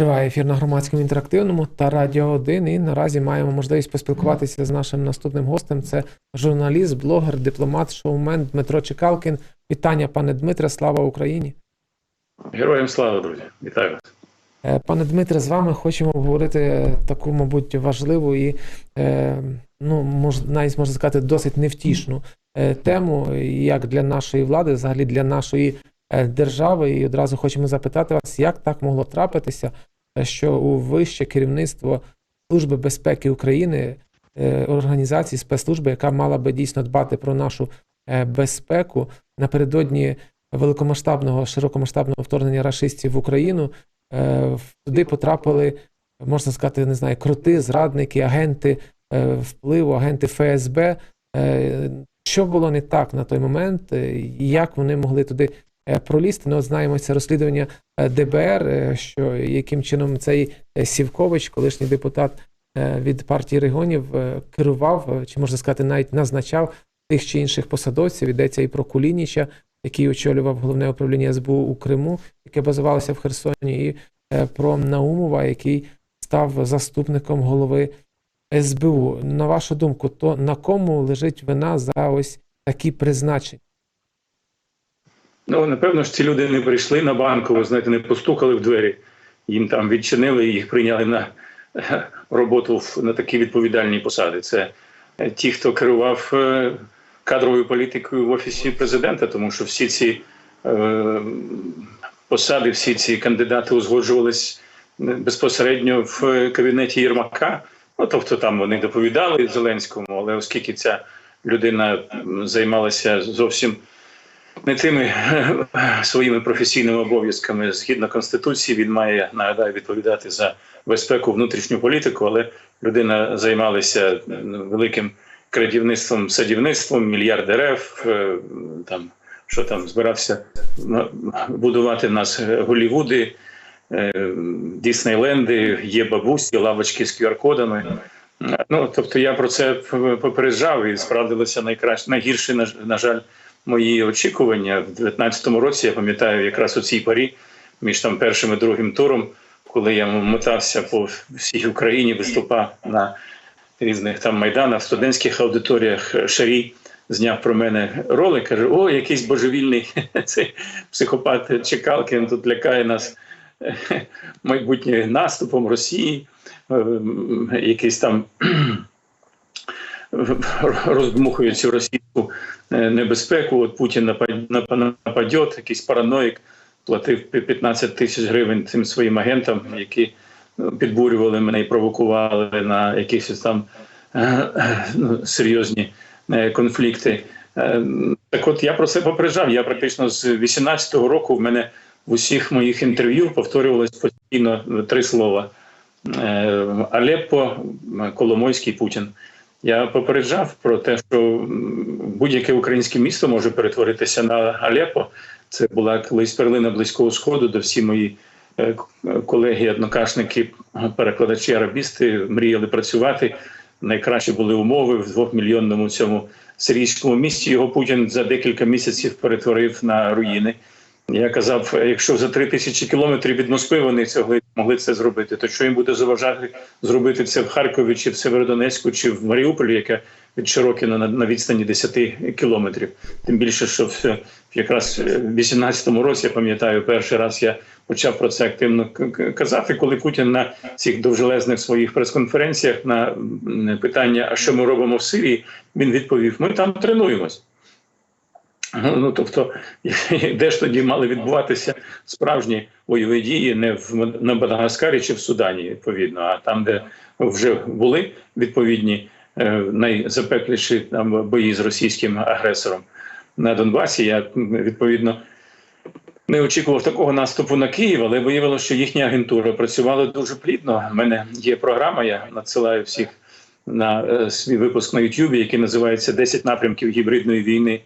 Триває ефір на громадському інтерактивному та Радіо 1. І наразі маємо можливість поспілкуватися з нашим наступним гостем. Це журналіст, блогер, дипломат, шоумен Дмитро Чекалкін. Вітання, пане Дмитре, слава Україні! Героям слава, друзі! Вітаю вас! Е, Пане Дмитре, з вами хочемо обговорити таку, мабуть, важливу і, е, ну, мож, навіть можна сказати, досить невтішну е, тему, як для нашої влади, взагалі для нашої держави. І одразу хочемо запитати вас, як так могло трапитися, що у вище керівництво Служби безпеки України, е, організації спецслужби, яка мала би дійсно дбати про нашу е, безпеку напередодні великомасштабного широкомасштабного вторгнення рашистів в Україну. Е, Туди потрапили, можна сказати, не знаю, крути, зрадники, агенти впливу, агенти ФСБ. Що було не так на той момент, і як вони могли туди пролізти? Ну, знаємо це розслідування е, ДБР, е, що яким чином цей е, Сівкович, колишній депутат е, від партії регіонів, е, керував, е, чи можна сказати, навіть назначав тих чи інших посадовців. Йдеться і про Кулініча, який очолював головне управління СБУ у Криму, яке базувалося в Херсоні, і е, про Наумова, який став заступником голови СБУ. На вашу думку, то на кому лежить вина за ось такі призначення? Ну, напевно ж, ці люди не прийшли на банкову, знаєте, не постукали в двері, їм там відчинили і їх прийняли на е, роботу на такі відповідальні посади. Це е, ті, хто керував е, кадровою політикою в офісі президента, тому що всі ці посади, всі ці кандидати узгоджувались безпосередньо в кабінеті Єрмака. Ну, тобто там вони доповідали Зеленському, але оскільки ця людина займалася зовсім не тими е, своїми професійними обов'язками згідно конституції, він має нагадаю відповідати за безпеку внутрішню політику, але людина займалася е, великим крадівництвом, садівництвом, мільярд дерев, е, там що там збирався будувати в нас Голівуди, Діснейленди, є бабусі, лавочки з QR-кодами. Ну тобто я про це попереджав і справдилося найкраще найгірше, на жаль, мої очікування в 19-му році. Я пам'ятаю якраз у цій парі між там першим і другим туром, коли я мотався по всій Україні, виступав на різних там майданах, студентських аудиторіях. Шарій зняв про мене ролик. каже: О, якийсь божевільний цей психопат Чекалкін тут лякає нас майбутнім наступом Росії. Е, Якийсь там роздмухує цю російську е, небезпеку. От Путін напад- напа- якийсь параноїк платив 15 тисяч гривень цим своїм агентам, які ну, підбурювали мене і провокували на якісь там е, е, ну, серйозні е, конфлікти. Е, Так от я про це попереджав. Я практично з 18-го року в мене в усіх моїх інтерв'ю повторювалось постійно три слова: Е, Алеппо, Коломойський, Путін. Я попереджав про те, що будь-яке українське місто може перетворитися на Алеппо. Це була колись перлина близького сходу, де всі мої е, колеги, однокашники, перекладачі, арабісти мріяли працювати. Найкращі були умови в двохмільйонному цьому сирійському місті. Його Путін за декілька місяців перетворив на руїни. Я казав, якщо за три тисячі кілометрів від Москви вони цього могли це зробити, то що їм буде заважати зробити це в Харкові, чи в Северодонецьку, чи в Маріуполі, яке від Широкіна на, на відстані 10 кілометрів. Тим більше, що в, якраз в 18-му році я пам'ятаю, перший раз я почав про це активно к- к- казати, коли Путін на цих довжелезних своїх прес-конференціях на питання, а що ми робимо в Сирії, він відповів: ми там тренуємось. Ну, тобто, де ж тоді мали відбуватися справжні бойові дії не в на Мадагаскарі чи в Судані, відповідно, а там, де вже були відповідні е, найзапекліші там бої з російським агресором на Донбасі. Я відповідно не очікував такого наступу на Київ, але виявилося, що їхня агентура працювала дуже плідно. У мене є програма, я надсилаю всіх на е, свій випуск на Ютубі, який називається «10 напрямків гібридної війни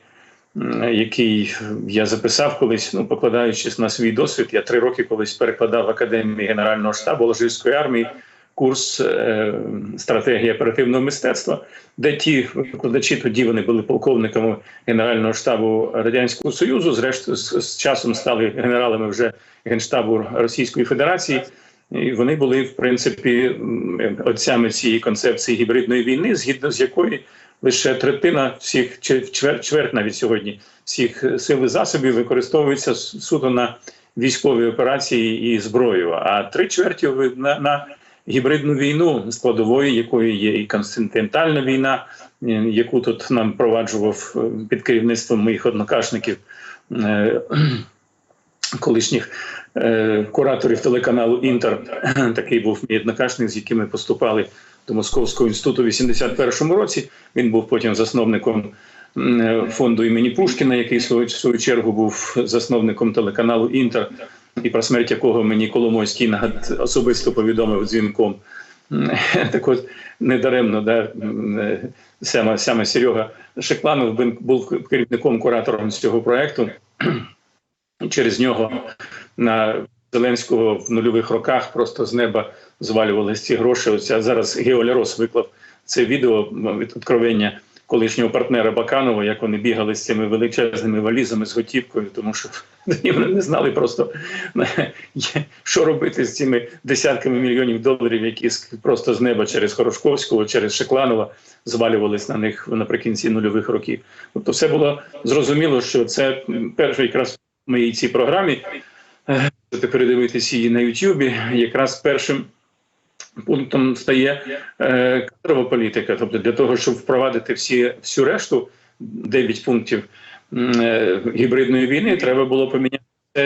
який я записав колись, ну покладаючись на свій досвід. Я три роки колись перекладав в академії Генерального штабу Алжирської армії курс е, стратегії оперативного мистецтва, де ті викладачі тоді вони були полковниками Генерального штабу Радянського Союзу. Зрештою, з, з часом стали генералами вже генштабу Російської Федерації. І вони були, в принципі, отцями цієї концепції гібридної війни, згідно з якої лише третина всіх, чи чверть, навіть сьогодні, всіх сил і засобів використовується суто на військові операції і зброю, а три чверті на, на гібридну війну, складовою якої є і континентальна війна, е, яку тут нам проваджував е, під керівництвом моїх однокашників. е, Колишніх е, кураторів телеканалу Інтер такий був мій однокашник, з яким ми поступали до Московського інституту у 81-му році. Він був потім засновником фонду імені Пушкіна, який в свою, чергу був засновником телеканалу Інтер, і про смерть якого мені Коломойський нагад особисто повідомив дзвінком. Так от недаремно, да, е, саме, саме Серега Шекланов був керівником куратором цього проекту. Через нього на Зеленського в нульових роках просто з неба звалювалися ці гроші. А зараз Геолярос виклав це відео від откровення колишнього партнера Баканова, як вони бігали з цими величезними валізами з готівкою, тому що вони не знали просто що робити з цими десятками мільйонів доларів, які просто з неба через Хорошковського, через Шекланова звалювались на них наприкінці нульових років. Тобто, все було зрозуміло, що це перший якраз в моїй цій програмі. е, Можете передивитися її на Ютубі. Якраз першим пунктом стає е, кадрова політика. Тобто, для того, щоб впровадити всі всю решту 9 пунктів е, гібридної війни, треба було поміняти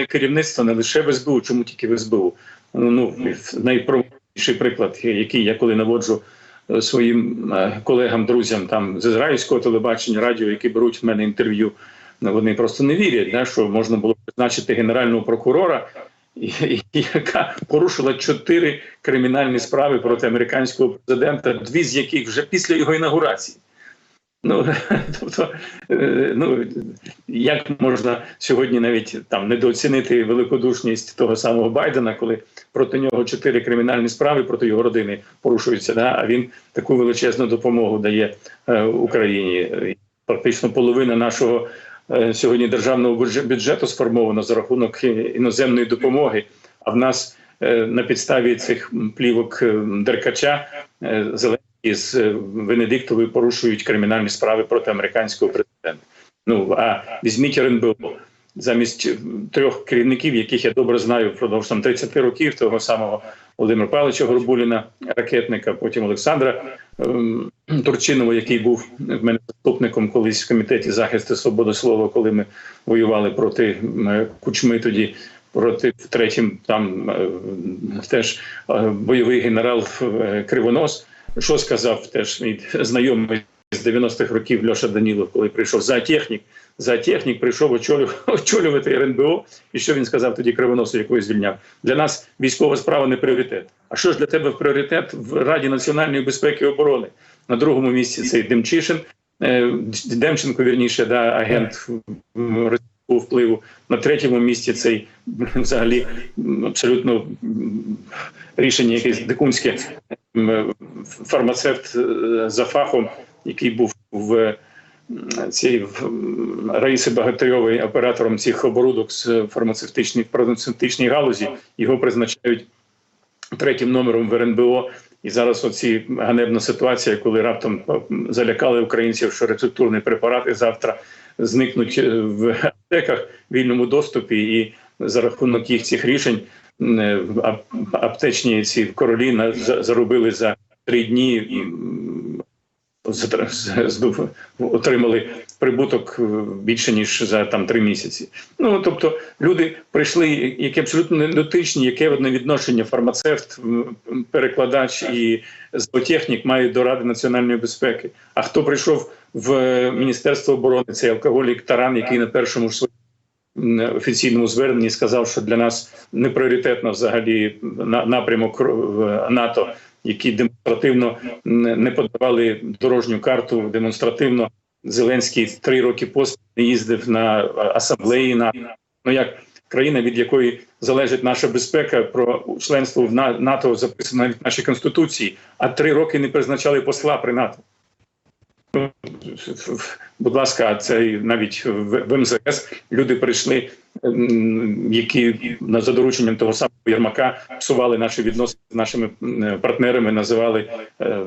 керівництво не лише в СБУ, чому тільки в СБУ. Ну найпровідніший приклад, який я коли наводжу е, своїм колегам, друзям там з ізраїльського телебачення, радіо, які беруть в мене інтерв'ю. ну, Вони просто не вірять, да, що можна було призначити генерального прокурора, яка порушила чотири кримінальні справи проти американського президента, дві з яких вже після його інаугурації. Ну тобто, е, ну як можна сьогодні навіть там недооцінити великодушність того самого Байдена, коли проти нього чотири кримінальні справи проти його родини порушуються, да? а він таку величезну допомогу дає е, Україні. І Практично половина нашого е, сьогодні державного бюдже- бюджету сформовано за рахунок е, іноземної допомоги. А в нас е, на підставі цих плівок е, Деркача е, Зеленський з е, Венедиктовою порушують кримінальні справи проти американського президента. Ну а візьміть РНБО замість е, трьох керівників, яких я добре знаю впродовж там 30 років, того самого Володимира Павловича Горбуліна, ракетника, потім Олександра ем, Турчинова, який був в мене заступником колись в комітеті захисту свободи слова, коли ми воювали проти м, Кучми тоді. Проти третім там е, теж е, бойовий генерал е, Кривонос. Що сказав теж мій знайомий з 90-х років Льоша Данілов, коли прийшов зоотехнік. Зоотехнік прийшов очолювати, РНБО. І що він сказав тоді Кривоносу, якого звільняв? Для нас військова справа не пріоритет. А що ж для тебе пріоритет в Раді національної безпеки і оборони? На другому місці цей Демчишин, е, Демченко, вірніше, да, агент російського впливу. На третьому місці цей взагалі абсолютно рішення якесь дикунське фармацевт е, за фахом, який був в в, Раїси Багатирьової оператором цих оборудок з фармацевтичних фармацевтичній галузі. Його призначають третім номером в РНБО. І зараз оці ганебна ситуація, коли раптом залякали українців, що рецептурні препарати завтра зникнуть е, в аптеках в вільному доступі, і за рахунок їх цих рішень е, аптечні ці королі заробили за три дні. З- отримали прибуток е, більше ніж за там три місяці. Ну тобто люди прийшли, які абсолютно не дотичні, яке одне відношення фармацевт, перекладач і зоотехнік мають до Ради національної безпеки. А хто прийшов в е, Міністерство оборони? Цей алкоголік Таран, який на першому ж своєму офіційному зверненні сказав, що для нас не пріоритетно взагалі на- напрямок НАТО, які демонстративно не подавали дорожню карту демонстративно. Зеленський три роки поспіль не їздив на асамблеї на ну як країна, від якої залежить наша безпека, про членство в На- НАТО записано навіть в нашій конституції, а три роки не призначали посла при НАТО. Будь ласка, це навіть в МЗС люди прийшли, які за дорученням того самого Єрмака псували наші відносини з нашими партнерами, називали е,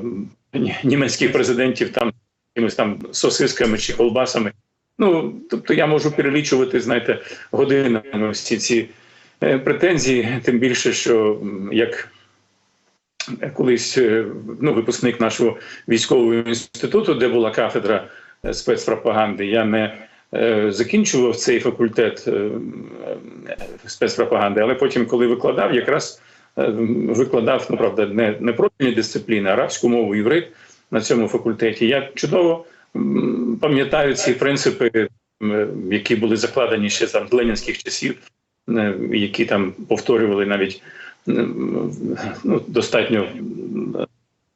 німецьких президентів там якимись там сосисками чи колбасами. Ну тобто я можу перелічувати, знаєте, годинами всі ці е, претензії, тим більше, що як колись е, ну, випускник нашого військового інституту, де була кафедра е, спецпропаганди, я не е, закінчував цей факультет е, е, спецпропаганди, але потім, коли викладав, якраз е, викладав, ну правда, не, не профільні дисципліни, арабську мову іврит на цьому факультеті. Я чудово пам'ятаю ці принципи, які були закладені ще там з ленінських часів, е, які там повторювали навіть ну, достатньо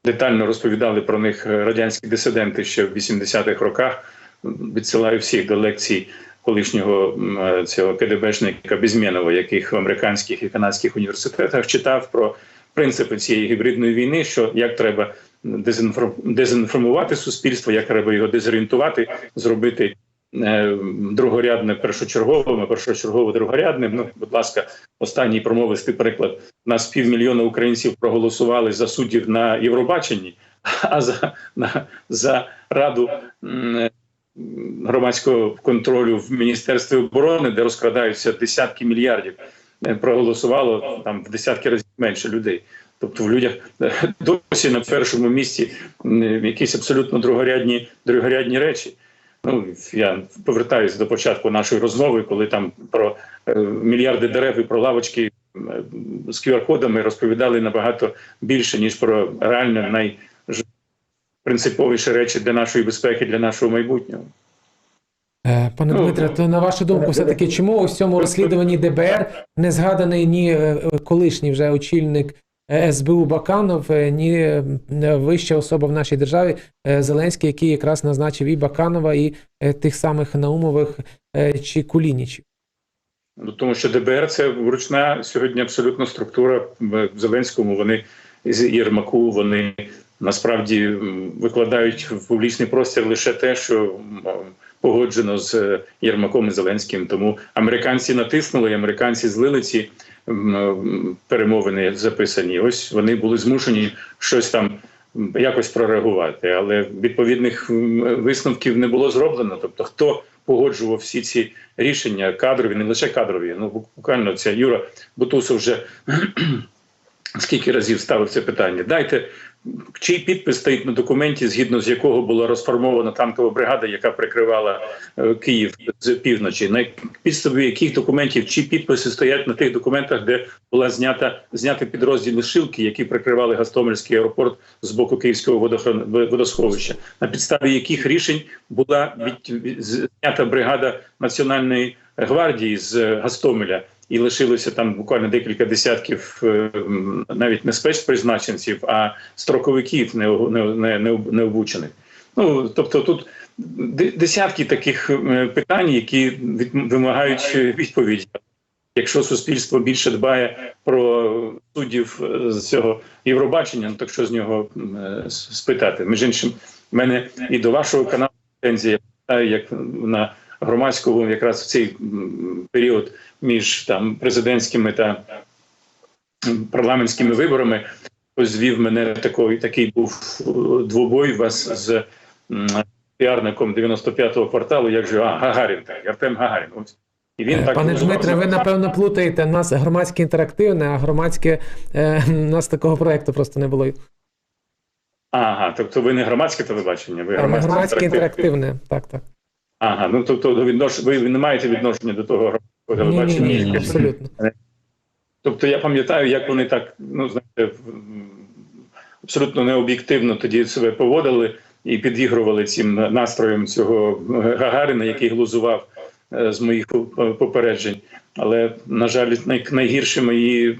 детально розповідали про них радянські дисиденти ще в 80-х роках. Відсилаю всіх до лекцій колишнього цього КДБшника Безмєнова, яких в американських і канадських університетах читав про принципи цієї гібридної війни, що як треба дезінфор- дезінформувати суспільство, як треба його дезорієнтувати, зробити е, другорядне першочерговим, першочергово другорядним. Ну, будь ласка, останній промовистий приклад. У Нас півмільйона українців проголосували за суддів на Євробаченні, а за, на, за раду громадського контролю в Міністерстві оборони, де розкрадаються десятки мільярдів, е, проголосувало там в десятки разів менше людей. Тобто в людях е, досі на першому місці якісь абсолютно другорядні, другорядні речі. Ну я повертаюся до початку нашої розмови, коли там про е, мільярди дерев і про лавочки е, з QR-кодами розповідали набагато більше ніж про реально найпринциповіші речі для нашої безпеки, для нашого майбутнього. Е, Пане Ну, Дмитре, то на вашу думку, все-таки чому у цьому розслідуванні ДБР не згаданий ні е, колишній вже очільник е, СБУ Баканов, е, ні е, вища особа в нашій державі е, Зеленський, який якраз назначив і Баканова, і е, тих самих Наумових е, чи Кулінічів? Ну, тому що ДБР це вручна сьогодні абсолютно структура в Зеленському. Вони з Єрмаку, вони насправді викладають в публічний простір лише те, що погоджено з е, Єрмаком і Зеленським. Тому американці натиснули, і американці злили ці перемовини записані. Ось вони були змушені щось там якось прореагувати, але відповідних висновків не було зроблено. Тобто, хто погоджував всі ці рішення кадрові, не лише кадрові. Ну буквально ця Юра Бутусов вже скільки разів ставив це питання. Дайте чий підпис стоїть на документі, згідно з якого була розформована танкова бригада, яка прикривала е, Київ з півночі. На підставі яких документів чи підписи стоять на тих документах, де була знята зняти підрозділи Шилки, які прикривали Гастомельський аеропорт з боку Київського водосховища, на підставі яких рішень була від... знята бригада Національної гвардії з Гастомеля. І лишилося там буквально декілька десятків е, навіть не спецпризначенців, а строковиків не, не, не, не, необучених. Ну тобто тут десятки таких е, питань, які вимагають відповіді. Якщо суспільство більше дбає про суддів е, з цього Євробачення, ну так що з нього спитати? Між іншим, в мене і до вашого каналу претензія, як на громадському якраз в цей період між там президентськими та парламентськими виборами звів мене такий, такий був е, двобой вас з піарником 95-го кварталу, як же а, Гагарін, так, Артем Гагарін. Ось. І він так Пане. Дмитре, ви напевно плутаєте У нас громадське інтерактивне, а громадське е, у нас такого проекту просто не було. Ага, тобто ви не громадське телебачення, ви громадське, громадське інтерактивне. інтерактивне. Так, так. Ага, ну тобто віднош... ви не маєте відношення до того громадського Ні, ні, телебачення. ні, абсолютно. Тобто я пам'ятаю, як вони так, ну знаєте, абсолютно необ'єктивно тоді себе поводили і підігрували цим настроєм цього Гагаріна, який глузував е, з моїх попереджень. Але, на жаль, най- найгірші мої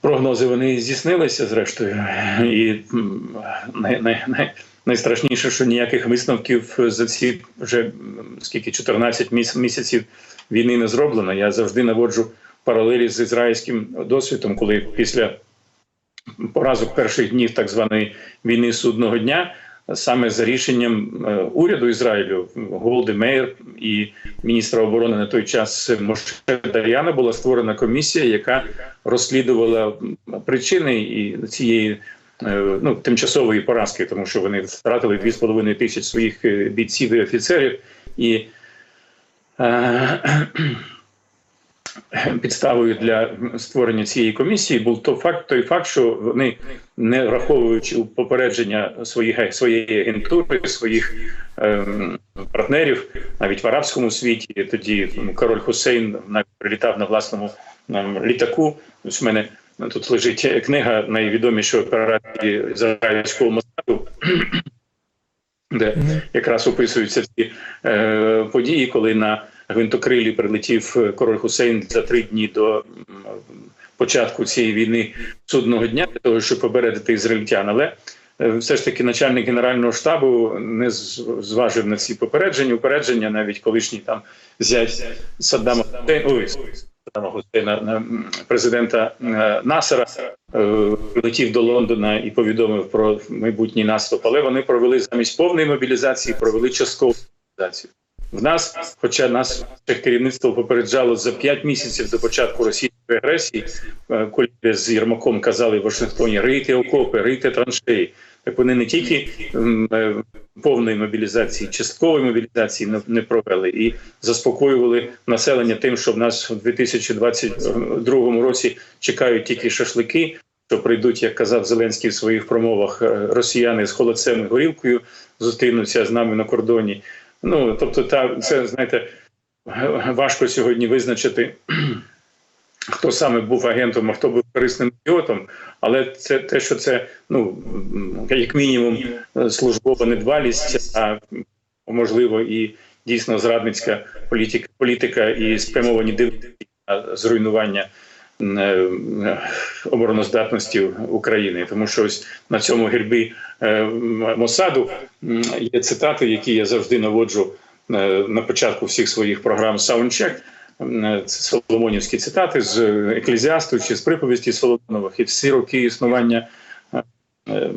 прогнози вони здійснилися зрештою. І най, най, най, найстрашніше, що ніяких висновків за ці вже скільки 14 міс- місяців війни не зроблено. Я завжди наводжу паралелі з ізраїльським досвідом, коли після поразок перших днів так званої війни судного дня саме за рішенням е, уряду Ізраїлю Голди Мейер і міністра оборони на той час Моше Дар'яна була створена комісія, яка розслідувала причини і цієї ну, тимчасової поразки, тому що вони втратили 2,5 тисяч своїх е, бійців і офіцерів. І е, підставою для створення цієї комісії був то факт, той факт, що вони, не враховуючи попередження своїх своєї агентури, своїх ем, партнерів, навіть в арабському світі, тоді король Хусейн навіть прилітав на власному ем, літаку. Ось в мене тут лежить книга найвідомішої операції ізраїльського Мосаду, де якраз описуються ці е, події, коли на гвинтокрилі прилетів король Хусейн за три дні до початку цієї війни судного дня для того, щоб попередити ізраїльтян. Але е, все ж таки начальник генерального штабу не зважив на ці попередження. Упередження навіть колишній там зять Саддама ой, Хусейна, е, президента е, Насера е, прилетів до Лондона і повідомив про майбутній наступ. Але вони провели замість повної мобілізації, провели часткову мобілізацію. В нас, хоча нас керівництво попереджало за 5 місяців до початку російської агресії, е, коли з Єрмаком казали в Вашингтоні рийте окопи, рийте траншеї. Так вони не тільки е, повної мобілізації, часткової мобілізації не, не провели і заспокоювали населення тим, що в нас у 2022 році чекають тільки шашлики. Що прийдуть, як казав Зеленський в своїх промовах, е, росіяни з холодцем і горілкою зустрінуться з нами на кордоні. Ну тобто, та це знаєте, важко сьогодні визначити, хто саме був агентом, а хто був корисним ідіотом. Але це те, що це ну як мінімум службова недбалість, а можливо і дійсно зрадницька політика, політика і спрямовані дивитися на зруйнування е, обороноздатності України, тому що ось на цьому гербі е, Мосаду є цитати, які я завжди наводжу е, на початку всіх своїх програм Soundcheck. Це соломонівські цитати з еклезіасту чи з приповісті Соломонових і всі роки існування е, е,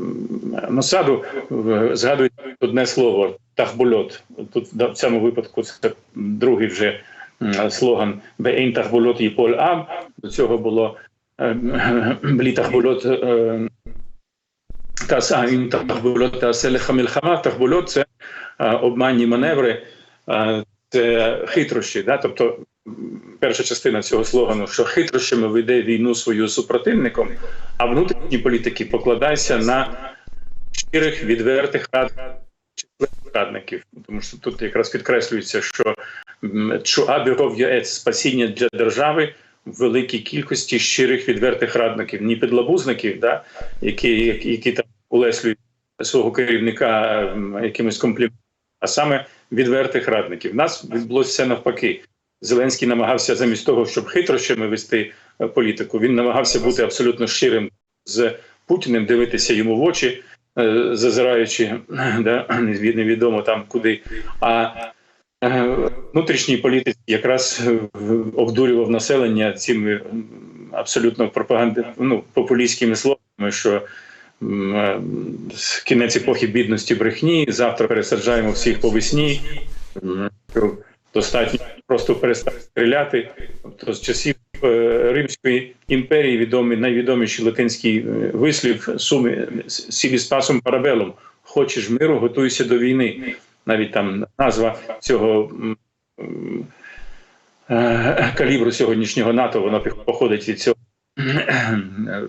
Мосаду е, згадують одне слово тахбульот. Тут в цьому випадку це другий вже слоган Беейн тахбульот їполь ам. До цього було е, блі тахбульот е, та ін тахбульот та селеха мільхама. Тахбульот це е, обманні маневри, е, це хитрощі. Да? Тобто перша частина цього слогану, що хитрощами веде війну свою супротивником, а внутрішні політики покладайся на щирих, відвертих рад радників, тому що тут якраз підкреслюється, що чуабіров яець спасіння для держави в великій кількості щирих відвертих радників, не підлабузників, да, які, які, які там улеслюють свого керівника якимось компліментом, а саме відвертих радників. У нас відбулося все навпаки. Зеленський намагався замість того, щоб хитрощами вести е, політику, він намагався бути абсолютно щирим з Путіним, дивитися йому в очі, е, зазираючи да, неві- невідомо там куди. А е, внутрішній політик якраз обдурював населення цими абсолютно пропаганди, ну, популістськими словами, що кінець епохи бідності брехні, завтра пересаджаємо всіх по весні. Достатньо просто перестати стріляти. Тобто з часів е, Римської імперії відомий найвідоміший латинський е, вислів суми сілі спасом парабелом. Хочеш миру, готуйся до війни. Навіть там назва цього е, калібру сьогоднішнього НАТО, піх- походить від цього е,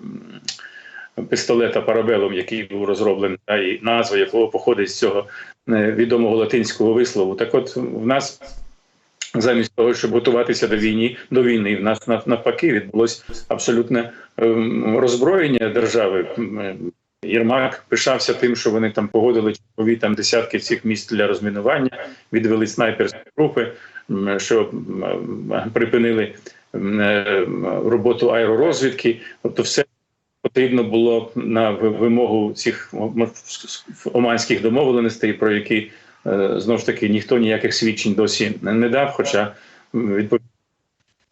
пістолета парабелом, який був розроблений, та, і назва якого походить з цього відомого латинського вислову. Так от в нас замість того, щоб готуватися до війни, до війни, в нас навпаки відбулось абсолютне ем, роззброєння держави. Е, Єрмак пишався тим, що вони там погодили чергові там десятки цих місць для розмінування, відвели снайперські групи, що припинили е, роботу аеророзвідки. Тобто, все потрібно було на ви- вимогу цих ом- оманських домовленостей, про які знову ж таки ніхто ніяких свідчень досі не дав. Хоча відповідно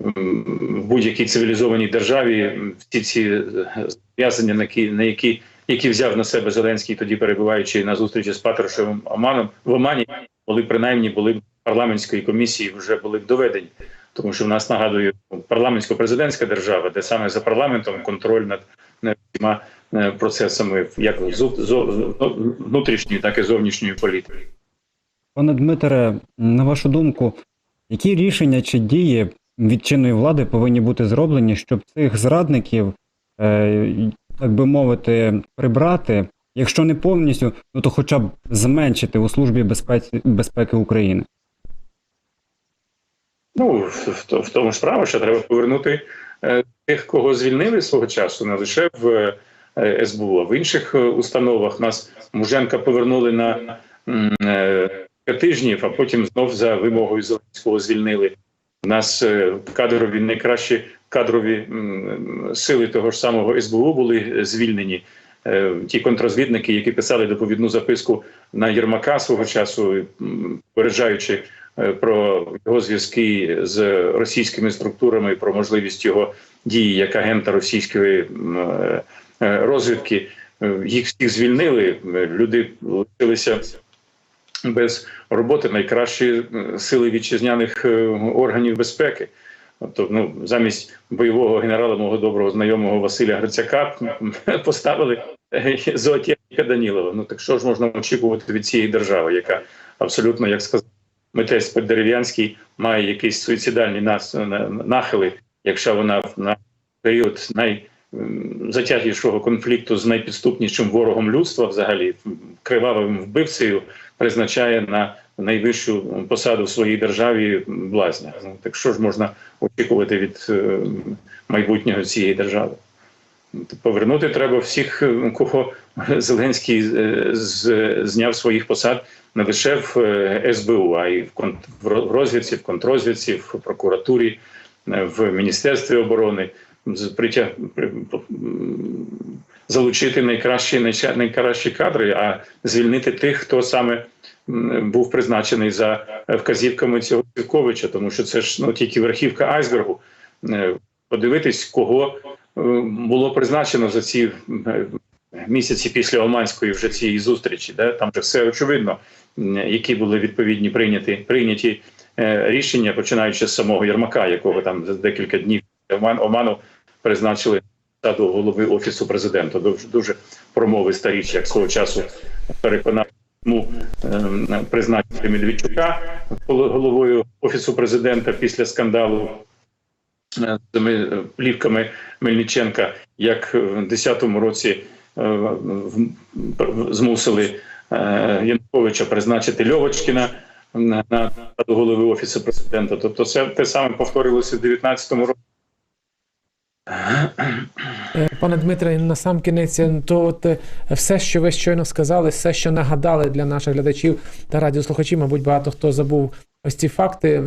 в будь-якій цивілізованій державі всі ці е, зобов'язання, на які, на які які взяв на себе Зеленський, тоді перебуваючи на зустрічі з Патрушевим Оманом в Омані, були принаймні були парламентської комісії, вже були б доведені. Тому що в нас нагадую парламентсько-президентська держава, де саме за парламентом контроль над, над всіма е, процесами, як внутрішньої, так і зовнішньої політики. Пане Дмитре, на вашу думку, які рішення чи дії від чинної влади повинні бути зроблені, щоб цих зрадників, е, так би мовити, прибрати, якщо не повністю, ну то хоча б зменшити у службі безпеки, безпеки України? Ну в, в, тому справа, що треба повернути е, тих, кого звільнили свого часу, не лише в е, СБУ, а в інших е, установах. Нас Муженка повернули на е, тижнів, а потім знов за вимогою Зеленського звільнили. У нас е, кадрові найкращі кадрові сили того ж самого СБУ були звільнені. Е, Ті контрозвідники, які писали доповідну записку на Єрмака свого часу, попереджаючи е, про його зв'язки з російськими структурами, про можливість його дії як агента російської розвідки. Їх всіх звільнили. Люди лишилися без роботи найкращі е, сили вітчизняних е, органів безпеки. Тобто, ну замість бойового генерала мого доброго знайомого Василя Грицяка поставили е, зоотехніка Данілова. Ну так що ж можна очікувати від цієї держави, яка абсолютно, як сказав митець Подерев'янський, має якісь суїцидальні нас на- нахили, якщо вона на період найзатяглішого конфлікту з найпідступнішим ворогом людства, взагалі кривавим вбивцею, призначає на найвищу посаду в своїй державі блазня. Так що ж можна очікувати від е, майбутнього цієї держави? Повернути треба всіх, е, кого Зеленський е, зняв своїх посад не лише в СБУ, а й в розвідці, в контрозвідці, в прокуратурі, в Міністерстві оборони. Притяг- залучити найкращі найкращі кадри, а звільнити тих, хто саме був призначений за е, вказівками цього Сівковича, тому що це ж ну тільки верхівка айсбергу. Е, Подивитись, кого е, було призначено за ці місяці після Оманської вже цієї зустрічі. Да? Там вже все очевидно, які були відповідні прийняті прийняті рішення, починаючи з самого Єрмака, якого там за декілька днів Оману призначили на посаду голови офісу президента. Дуже дуже промовиста річ, як свого часу переконав йому ем, призначити Медведчука головою офісу президента після скандалу е, з плівками Мельниченка, як в 2010 році е, змусили е, Януковича призначити Льовочкіна на на посаду голови офісу президента. Тобто, це те саме повторилося в 2019 році. Е, Пане Дмитре, на сам кінець, е, то от е, все, що ви щойно сказали, все, що нагадали для наших глядачів та радіослухачів, мабуть, багато хто забув ось ці факти,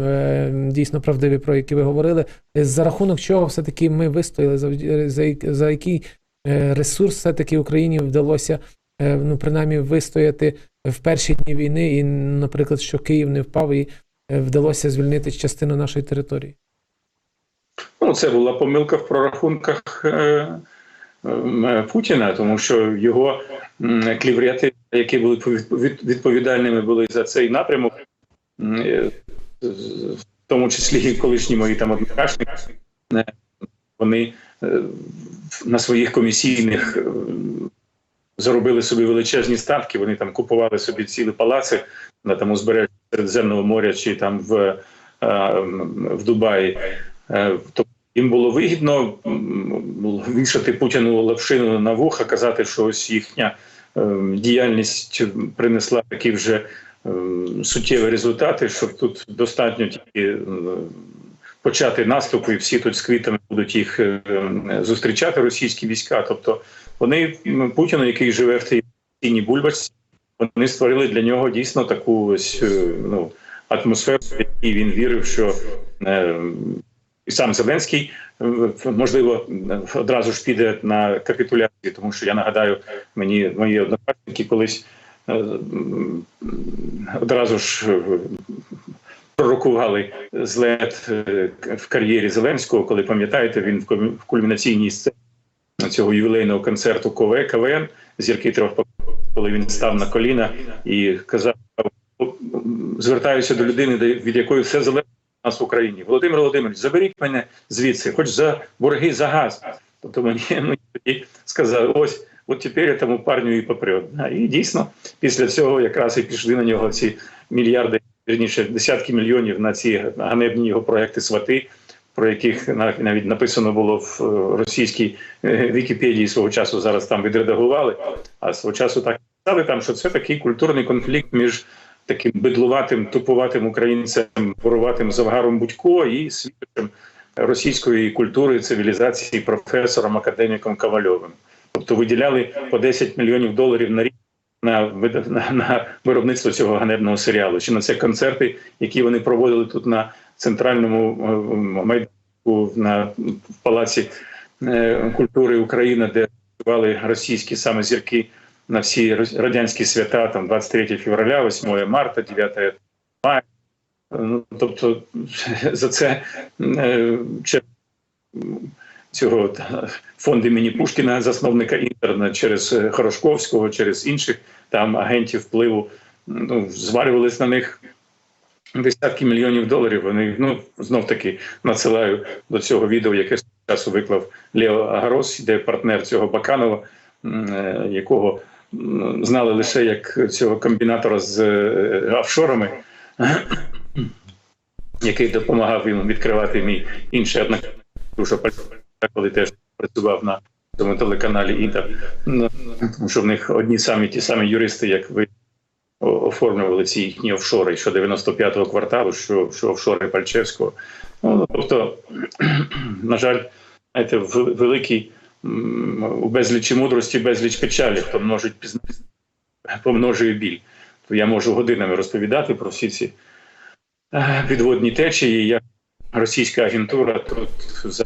дійсно правдиві, про які ви говорили. За рахунок чого все-таки ми вистояли, за, за, як- за який ресурс все-таки Україні вдалося, ну, принаймні, вистояти в перші дні війни, і, наприклад, що Київ не впав і вдалося звільнити частину нашої території. Це була помилка в прорахунках е, е, Путіна, тому що його м, кліврети, які були повід- відповідальними були за цей напрямок, е, в тому числі і колишні мої там однокашники, вони на своїх комісійних заробили собі величезні ставки. Вони там купували собі цілі палаци на там узбережжі Середземного моря чи там в, в Дубаї. Тобто їм було вигідно вішати Путіну лапшину на вуха, казати, що ось їхня е, діяльність принесла такі вже е, суттєві результати, що тут достатньо тільки е, почати наступ, і всі тут з квітами будуть їх зустрічати, російські війська. Тобто вони Путіну, який живе в тій тіні бульбашці, вони створили для нього дійсно таку ось е, ну, атмосферу, в якій він вірив, що і сам Зеленський е, можливо одразу ж піде на капітуляцію, тому що я нагадаю, мені мої однокласники колись е, одразу ж е, пророкували злет в кар'єрі Зеленського, коли пам'ятаєте, він в кульмінаційній сцені цього ювілейного концерту КВ, КВН зірки трьох коли він став на коліна і казав: звертаюся до людини, від якої все залежить нас в Україні. Володимир Володимирович, заберіть мене звідси, хоч за борги за газ. Тобто мені, мені сказали, ось. От тепер я тому парню і попрет. А, І дійсно, після цього якраз і пішли на нього ці мільярди, вірніше, десятки мільйонів на ці ганебні його проекти свати, про яких нав- навіть написано було в е, російській е, Вікіпедії свого часу. Зараз там відредагували. А свого часу так писали там, що це такий культурний конфлікт між таким бидлуватим, тупуватим українцем, воруватим Завгаром Будько і світочем російської культури, цивілізації, професором, академіком Ковальовим. Тобто виділяли по 10 мільйонів доларів на рік на, на, на виробництво цього ганебного серіалу, чи на це концерти, які вони проводили тут на центральному е, майданку на палаці е, культури України, де співали російські саме зірки на всі радянські свята, там 23 февраля, 8 марта, 9 мая. Ну, тобто за це е, через цього е, імені Пушкіна, засновника інтерна, через е, Хорошковського, через інших там агентів впливу, ну, звалювались на них десятки мільйонів доларів. Вони ну знов таки надсилаю до цього відео, яке з часу виклав Лео Агарос, де партнер цього Баканова, е, якого знали лише як цього комбінатора з е, офшорами. Який допомагав йому відкривати мій інший Душа Пальчука, коли теж працював на цьому телеканалі Інтер. Ну, Тому що в них одні самі ті самі юристи, як ви оформлювали ці їхні офшори, що 95-го кварталу, що, що офшори Пальчевського. Ну, тобто, на жаль, знаєте, в великій м, у безлічі мудрості, безліч печалі, хто множить помножує біль. То я можу годинами розповідати про всі ці е, підводні течії, як російська агентура тут за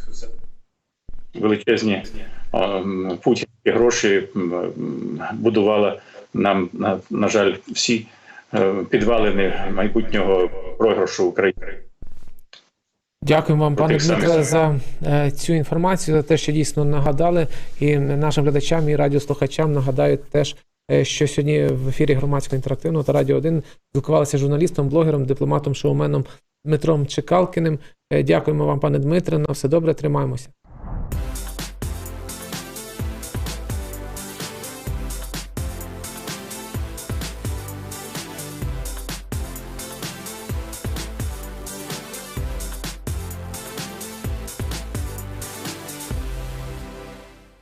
величезні путінські гроші будувала нам, на, на жаль, всі е, підвалини майбутнього програшу України. Дякуємо вам, пане Дмитре, за е, цю інформацію, за те, що дійсно нагадали. І нашим глядачам і радіослухачам нагадають теж, е, що сьогодні в ефірі громадського інтерактивного та радіо 1 спілкувалися журналістом, блогером, дипломатом, шоуменом Дмитром Чекалкіним. Е, Дякуємо вам, пане Дмитре. На все добре, тримаємося.